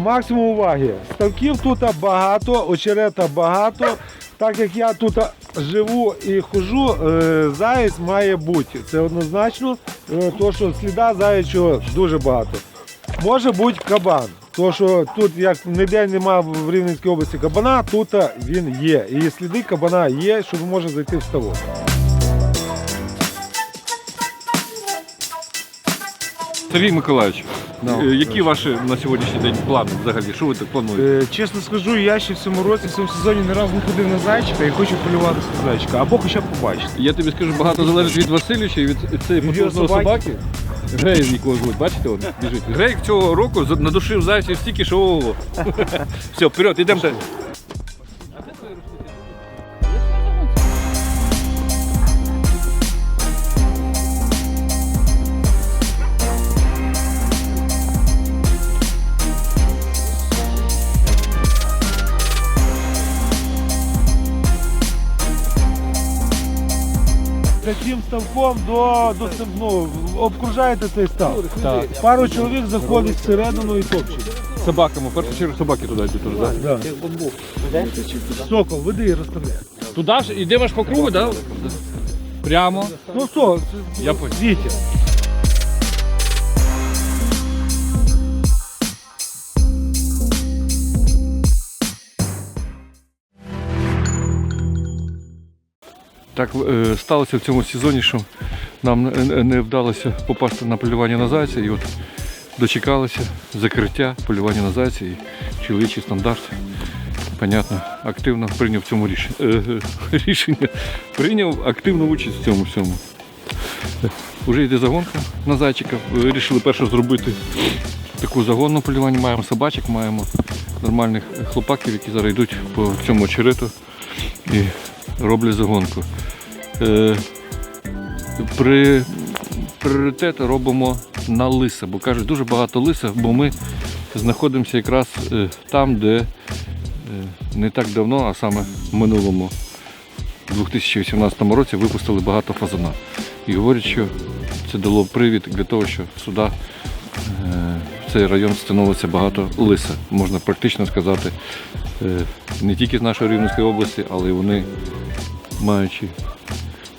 максимум уваги. Ставків тут багато, очерета багато. Так як я тут живу і хожу, е, заєць має бути. Це однозначно, е, то що сліда заячого дуже багато. Може бути кабан. То, що тут як ніде немає в Рівненській області кабана, тут він є. І сліди кабана є, що може зайти в ставок. Сергій Миколаївич, е, які ваші на сьогоднішній день плани взагалі? Що ви так плануєте? Е, Чесно скажу, я ще в цьому році, в цьому сезоні не разу не ходив на зайчика і хочу полюватися на зайчика, або хоча б побачити. Я тобі скажу, багато залежить від Васильовича і від цієї Від його потужної собаки. собаки. Грей, якого звуть, бачите, он біжить. Грей цього року за- надушив зайців стільки, що ого. Все, вперед, ідемо. Таким ставком до, до ну, обкружаєте цей став. Пару чоловік заходить всередину і топчуть. Собаками, в першу чергу собаки туди йдуть теж, так? Да. Сокол, веди і розставляй. Туди ж йдемо аж по кругу, так? Прямо. Ну що, Я понял. Вітя. Так е, сталося в цьому сезоні, що нам не- вдалося попасти на полювання на зайця. І от дочекалися закриття полювання на зайця і чоловічий стандарт. Понятно, активно прийняв цьому е, рішення. Прийняв активну участь в цьому всьому. Уже йде загонка на зайчика. Вирішили перше зробити таку загонну полювання. Маємо собачок, маємо нормальних хлопаків, які зараз йдуть по цьому очерету і роблять загонку. Е, при пріоритет робимо на лиса, бо кажуть, дуже багато лиса, бо ми знаходимося якраз е, там, де е, не так давно, а саме в минулому, у 2018 році випустили багато фазана. І говорять, що це дало привід для того, що сюди в цей район становиться багато лиса. Можна практично сказати, не тільки з нашої Рівненської області, але й вони, маючи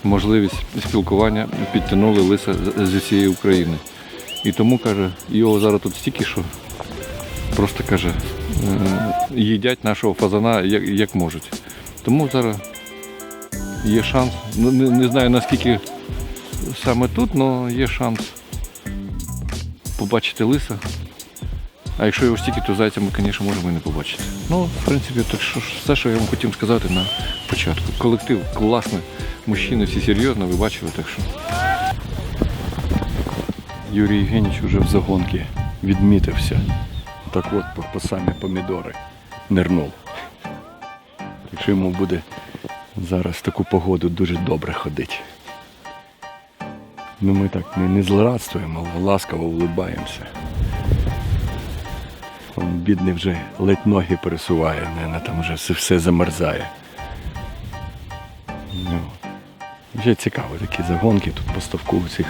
можливість спілкування, підтягнули лиса з- усієї України. І тому каже, його зараз тут стільки, що просто каже, е, їдять нашого фазана як, як можуть. Тому зараз є шанс. Ну, Не, не знаю наскільки саме тут, але є шанс побачити лиса. А якщо його стільки, то зайця ми, звісно, можемо і не побачити. Ну, в принципі, так що все, що я вам хотів сказати на початку. Колектив класний, мужчини всі серйозно, ви бачили, так що. Юрій Євгенійович вже в загонки відмітився. Так от по, по самі помідори нирнув. Якщо йому буде зараз таку погоду дуже добре ходити. Ну ми так не, не злорадствуємо, а ласкаво улибаємося. Он бідний вже ледь ноги пересуває, не, там вже все, все замерзає. Ну, вже цікаво такі загонки тут по ставку у цих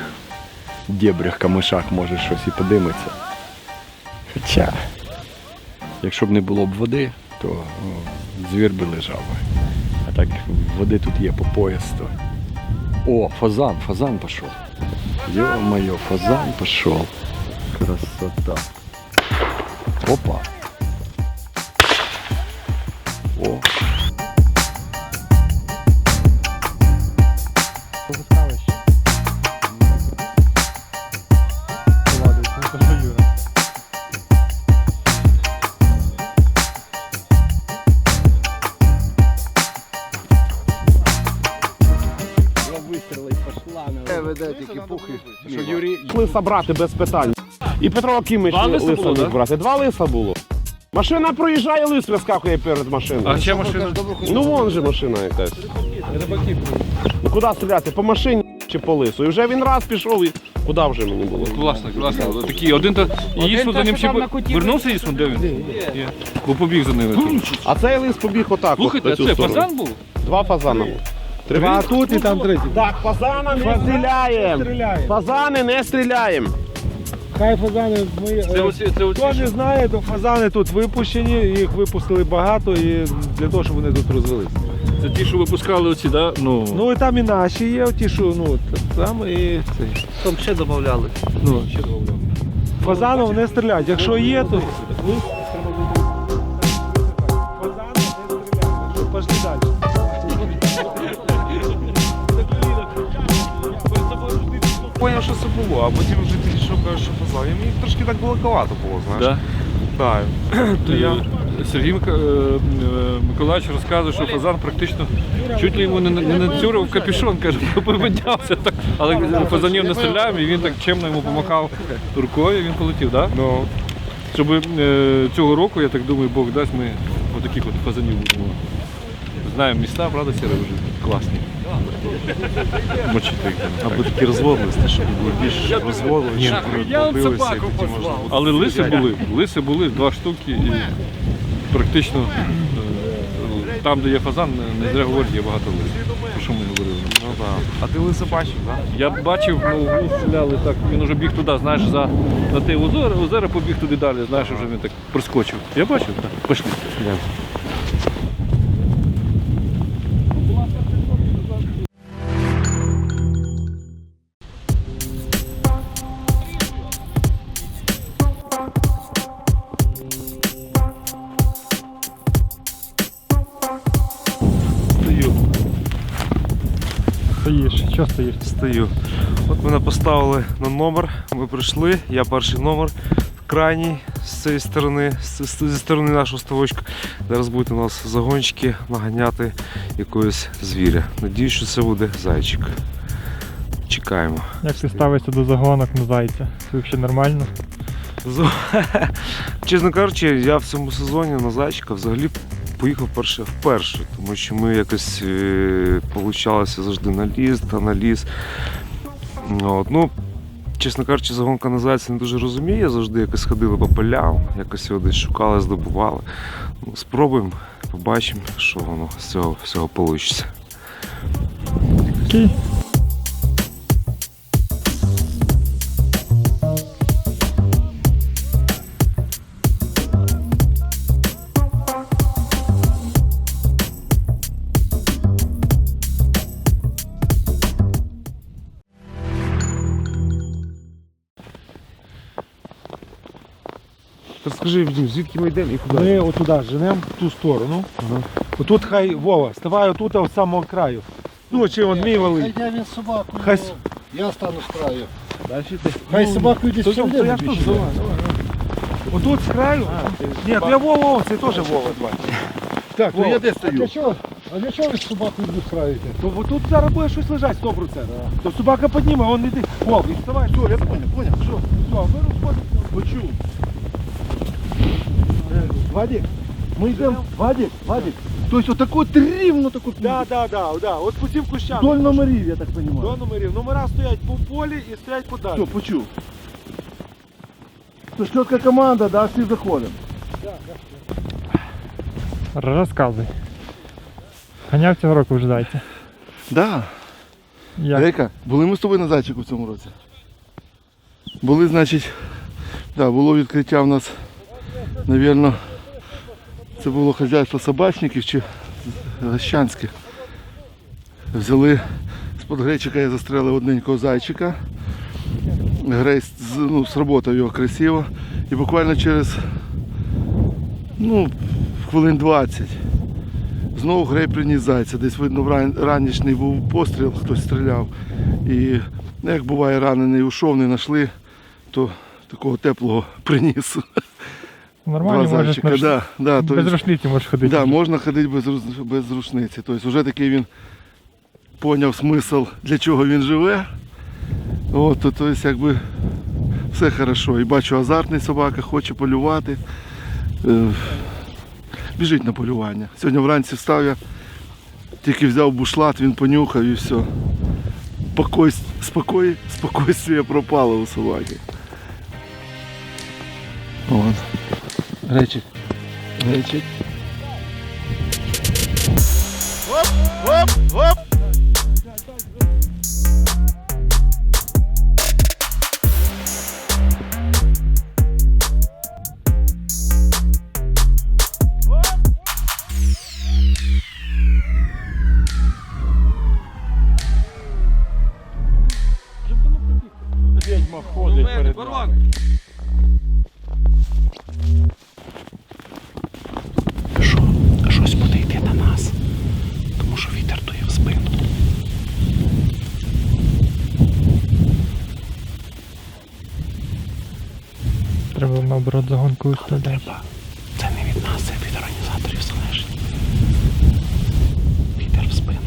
дєбрях, камишах може щось і подиметься. Хоча, якщо б не було б води, то о, звір би лежав. А так води тут є по пояс, то. О, фазан, фазан пішов. Йо-моє, фазан пішов. Красота. Опа. О. Що Юрій лиса брати без питань. І Петро Акимович Два лиса лиса було, міг да? брати. Два лиса було. Машина проїжджає, лис вискакує перед машиною. А ще машина. Ну вон же машина якась. Ну куди стріляти? По машині чи по лису? І вже він раз пішов і куди вже мені було? Класно, класно. Такий один то їсу за ним ще б- вернувся їсу, де він? Є. Бо побіг за ними. тут. А цей лис побіг отак. от, Слухайте, на а цю це сторону. фазан був? Два фазана. Два тут і там третій. Так, фазана не стріляємо. Стріляємо. Фазани не стріляємо. Хай фазани ми. Це е, оці, це оці, Хто не знає, то фазани тут випущені, їх випустили багато і для того, щоб вони тут розвелися. це ті, що випускали оці, да? Ну, Ну і там і наші є, ті, що ну т- там і цей. Там ще додавали. Ну, фазанов не стріляють. Якщо є, то. Було, а потім вже підійшов, каже, що фазан. І мені трошки так далековато було, знаєш. да? Так. То я Сергій Мика- е, е, Миколаївич розказує, що фазан практично чуть ли йому не, не нацюрив капюшон, каже, піднявся так. Але фазанів не стріляємо, і він так чемно йому помахав рукою, і він полетів, так? Да? ну, Щоб е, цього року, я так думаю, Бог дасть, ми отаких от фазанів будемо. Знаємо міста, правда, сіре вже класні. Мочити їх. аби такі розводилися, щоб було більше розводили, щоб побилися, і можна було. Але лиси були, лиси були два штуки і практично е, там, де є фазан, не- не зря говорять, є багато лисів. Про що ми говорили? Ну так. А ти лиса бачив, так? Я бачив, ну вони стріляли так, він вже біг туди, знаєш, за на те озеро, озеро побіг туди далі, знаєш, вже він так проскочив. Я бачив, так. Пішли. Що стоїш? стою. От мене поставили на номер, ми прийшли, я перший номер, крайній з цієї сторони, зі сторони нашого ставочка. Зараз будуть у нас загончики наганяти якогось звіря. Надіюсь, що це буде зайчик. Чекаємо. Як ти ставишся до загонок на зайця? Це взагалі нормально? Чесно кажучи, я в цьому сезоні на зайчика взагалі поїхав перше вперше, тому що ми якось е, получалося завжди на ліс та на ліс. От, ну, чесно кажучи, загонка на не дуже розуміє, завжди якось ходили по полям, якось його десь шукали, здобували. Ну, спробуємо, побачимо, що воно з цього всього вийде. Розкажи, звідки ми йдемо і куди? Ми отуди женемо в ту сторону. Отут хай Вова, ставай отут, от з самого краю. Ну, чи он мій. Хай він собаку, Хай я стану з краю. Далі ти. Хай Ну, собаку йди то, сюди. я ж тут, давай, давай. Отут з краю? Ні, я Вова, Вова, це теж Вова, давай. Так, то я де А для чого? А для чого ви з собакою з краю? То вот тут зараз буде щось лежать 100%. То собака підніме, он іди. Вов, і вставай, що, я понял, понял, що, все, ми розходимося. Почув. Вадик, ми йдемо, Вадик, Вадик. Тобто отаку рівно таку Да, да, да, да, от по цим кущам. Вдоль номерів, я так розумію. До номерів. Номера стоять по полі і стоять подалі. Все, почув. То ж чітка команда, да, всі заходимо. Розказуй. Ганяв цього року вже зайця. Да, Як? Рейка, були ми з тобою на зайчику в цьому році. Були, значить, да, було відкриття в нас, напевно, це було хазяйство собачників чи гощанських. Взяли з-под гречика я застрелив одненького зайчика. Грей з- ну, сработав його красиво. І буквально через ну, хвилин 20 Знову грей приніс зайця. Десь видно ран- ранішній був постріл, хтось стріляв. І ну, як буває, ранений ушов, не знайшли, то такого теплого приніс. Нормально Два можеш зайчика. на Да, да, без есть- рушниці можеш ходити. Да, можна ходити без, без рушниці. Тобто вже такий він поняв смисл, для чого він живе. От, то, то есть, якби все хорошо. І бачу, азартний собака, хоче полювати. Е, біжить на полювання. Сьогодні вранці встав я, тільки взяв бушлат, він понюхав і все. Покой, спокой, спокойствие пропало у собаки. От. Речик. Речик. ходить Треба наоборот загонку виставляти. Треба. Це не від нас, це від організаторів залежить. Вітер в спину,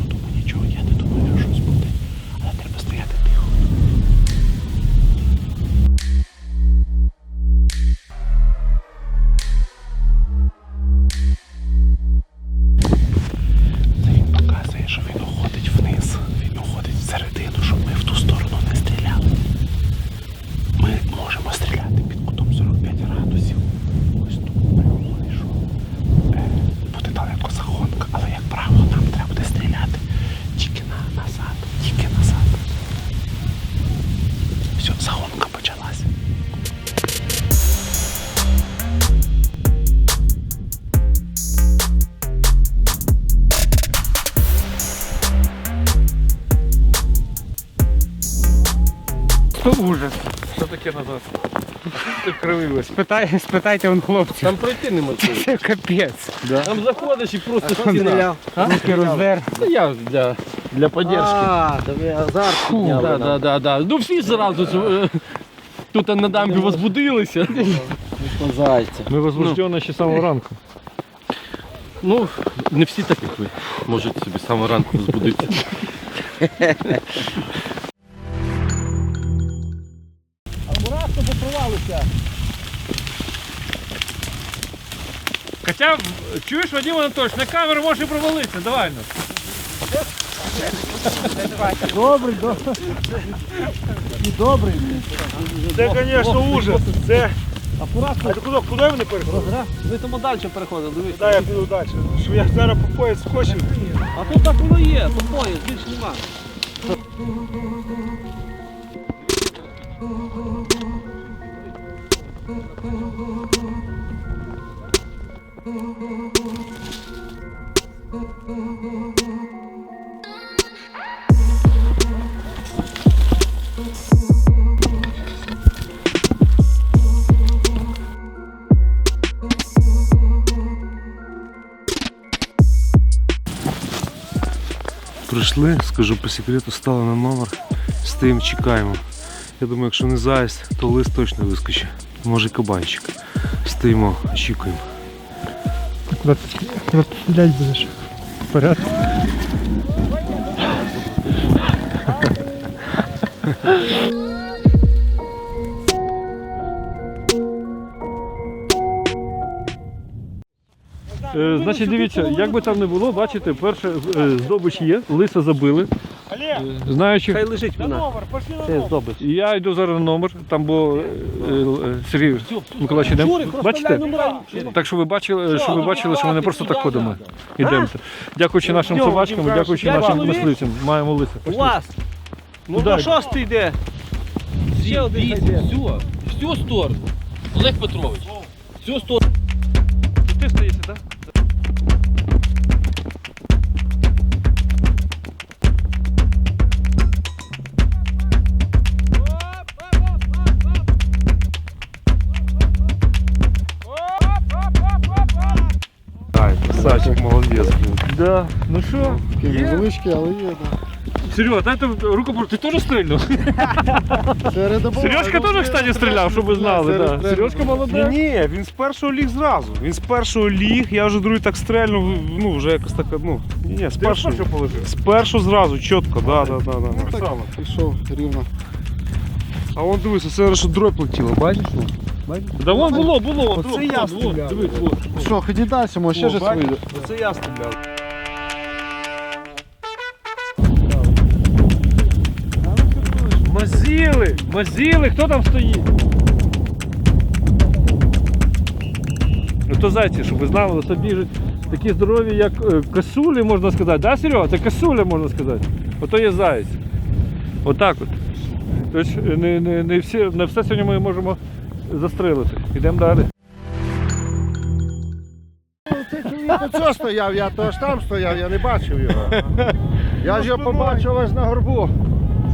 Що назад? Кривилось. Спитай, спитайте он хлопців. Там пройти неможливо. Це капець. Там заходиш і просто стіна. Руки розвер. Ну я для, для поддержки. А, то ви азарт підняли Да, нам. да, да, да. Ну всі зразу е, тут на дамбі возбудилися. По зайця. Ми возбуждені ще з самого ранку. Ну, не всі так, як ви. Можете собі з самого ранку возбудитися. Хоча, чуєш, Вадим Анатольович, на камеру може і провалитися, давай ну. Добрий, добрий. І добрий. Це, звісно, ужас. Це. А ти куди, куди вони переходять? Ви тому далі переходили, дивіться. Дай я піду далі. Що я зараз по пояс скочив. А тут так воно є, тут поїзд, більш нема. Прийшли, скажу по секрету, стали на номер, стоїмо, чекаємо. Я думаю, якщо не заїзд, то лист точно вискочить. Може кабанчик. Стоїмо, очікуємо. Куди ти, куди ти стріляти будеш? Вперед. Е, значить, дивіться, як би там не було, бачите, перше е, здобич є, лиса забили. Е, Знаючи, Хай лежить вона. Це здобич. я йду зараз на номер, там бо е, е, Сергій Миколаївич йдемо. Бачите? Так що ви бачили, що ви бачили, що ми не просто так ходимо. Ідемо. Дякуючи нашим собачкам, дякуючи нашим мисливцям, маємо лиса. Клас! Ну на шостий йде. Ще один йде. Все, всю сторону. Олег Петрович, всю сторону. Ти стоїш, так? Красавчик, молодець. Да. Ну що? Невеличкий, але є. да. Серега, дайте руку, ти теж стрільнув? Середа Сережка теж, кстати, стріляв, щоб ви знали. Да. Сережка Ні, молодець. ні, він з першого ліг зразу. Він з першого ліг, я вже другий так стрельнув, ну вже якось так, ну. Ні, з першого. З першого зразу, чітко, да, да, да, да. Пішов рівно. А вон дивись, це що дробь летіла, бачиш? Да вон було, було. Оце я стріляв. Дивись. Що, ході далі, може ще О, щось бачиш? вийде. Оце я стріляв. Мазіли, мазіли, хто там стоїть? Ну то зайці, щоб ви знали, ось біжуть такі здорові, як е, косулі, можна сказати. Да, Серега? Це косуля, можна сказати. Ото є заєць. Отак от. Тобто не, не, не, всі, не все сьогодні ми можемо застрелити. Йдемо далі. Оце стояв, я то ж там стояв, я не бачив його. Я ж його побачив аж на горбу.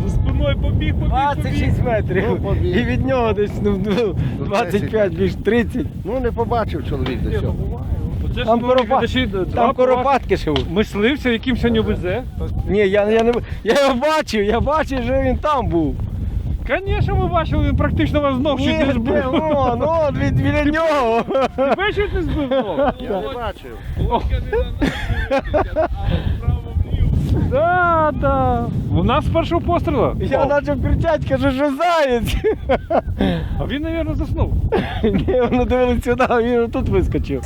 За спиною мною побіг, побіг, 26 метрів. І від нього десь ну, ну, 25, більш 30. Ну не побачив чоловік до цього. Це Там, коропа... Там коропатки живуть. Мисливця, яким сьогодні везе. Ні, я, я, не... я його бачив, я бачив, що він там був. Звісно, ми бачили, він практично вас знов чуть не збив. ну, ну, від, біля нього. Тебе чуть не збив знов. Я не бачив. Да, да. У нас з першого пострілу. Я почав кричати, кажу, що заєць. А він, мабуть, заснув. Ні, вони дивились сюди, а він тут вискочив.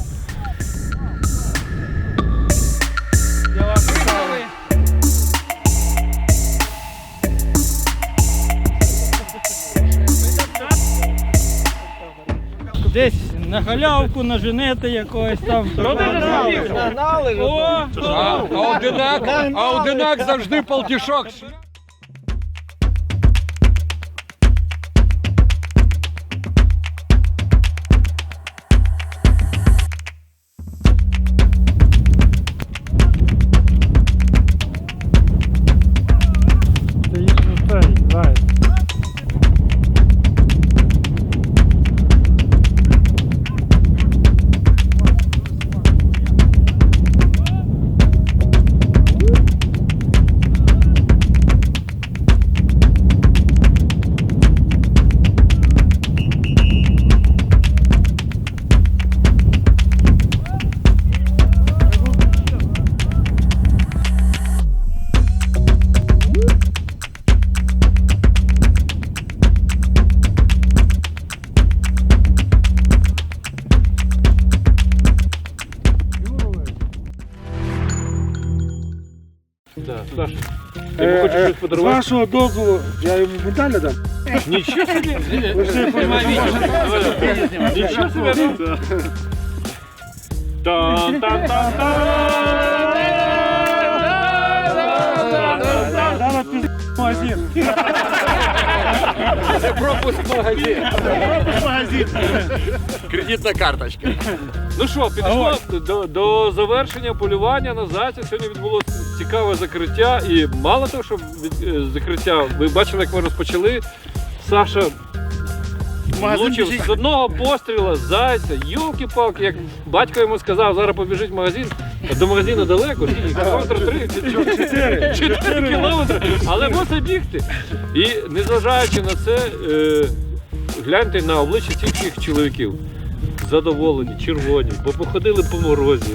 Десь на халявку наженете якогось там. Нагнали О, одинак, а одинак завжди полтішок. Вашого дозволу я йому медаль дам. Нічого собі. Нічого собі. Зараз магазин. Це пропуск в магазин. Кредитна карточка. Ну що, підійшло до, до завершення полювання на зайця. Сьогодні відбулося цікаве закриття. І мало того, що від, е, закриття, ви бачили, як ми розпочали. Саша влучив з одного постріла зайця, йолки-палки, як батько йому сказав, зараз побіжить в магазин. До магазину далеко, кілометр три чи чотири. Чотири кілометри, але мусить бігти. І незважаючи на це, е, гляньте на обличчя цих всіх чоловіків. Задоволені, червоні, бо походили по морозі,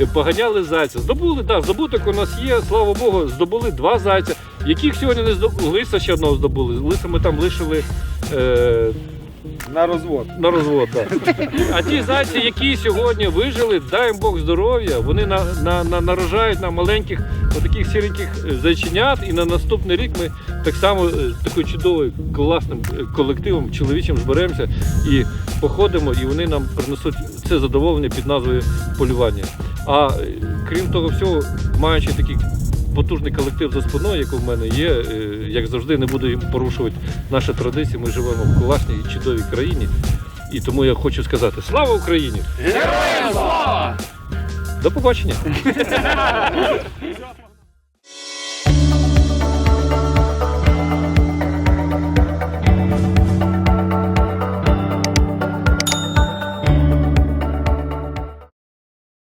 е, поганяли зайця. Здобули, так, здобуток у нас є, слава Богу, здобули два зайця, яких сьогодні не здобули. Лиса ще одного здобули. Лиса ми там лишили е, На розвод. на розвод. Так. А ті зайці, які сьогодні вижили, дай їм Бог здоров'я, вони на, на, на, нарожають на маленьких отаких сіреньких е, зайченят. І на наступний рік ми так само е, такою чудовою класним е, колективом чоловічим зберемося і походимо, і вони нам принесуть це задоволення під назвою полювання. А крім того всього, маючи такий потужний колектив за спиною, який в мене є, е, як завжди, не буду їм порушувати наші традиції. Ми живемо в класній і чудовій країні. І тому я хочу сказати слава Україні! Героям слава! До побачення!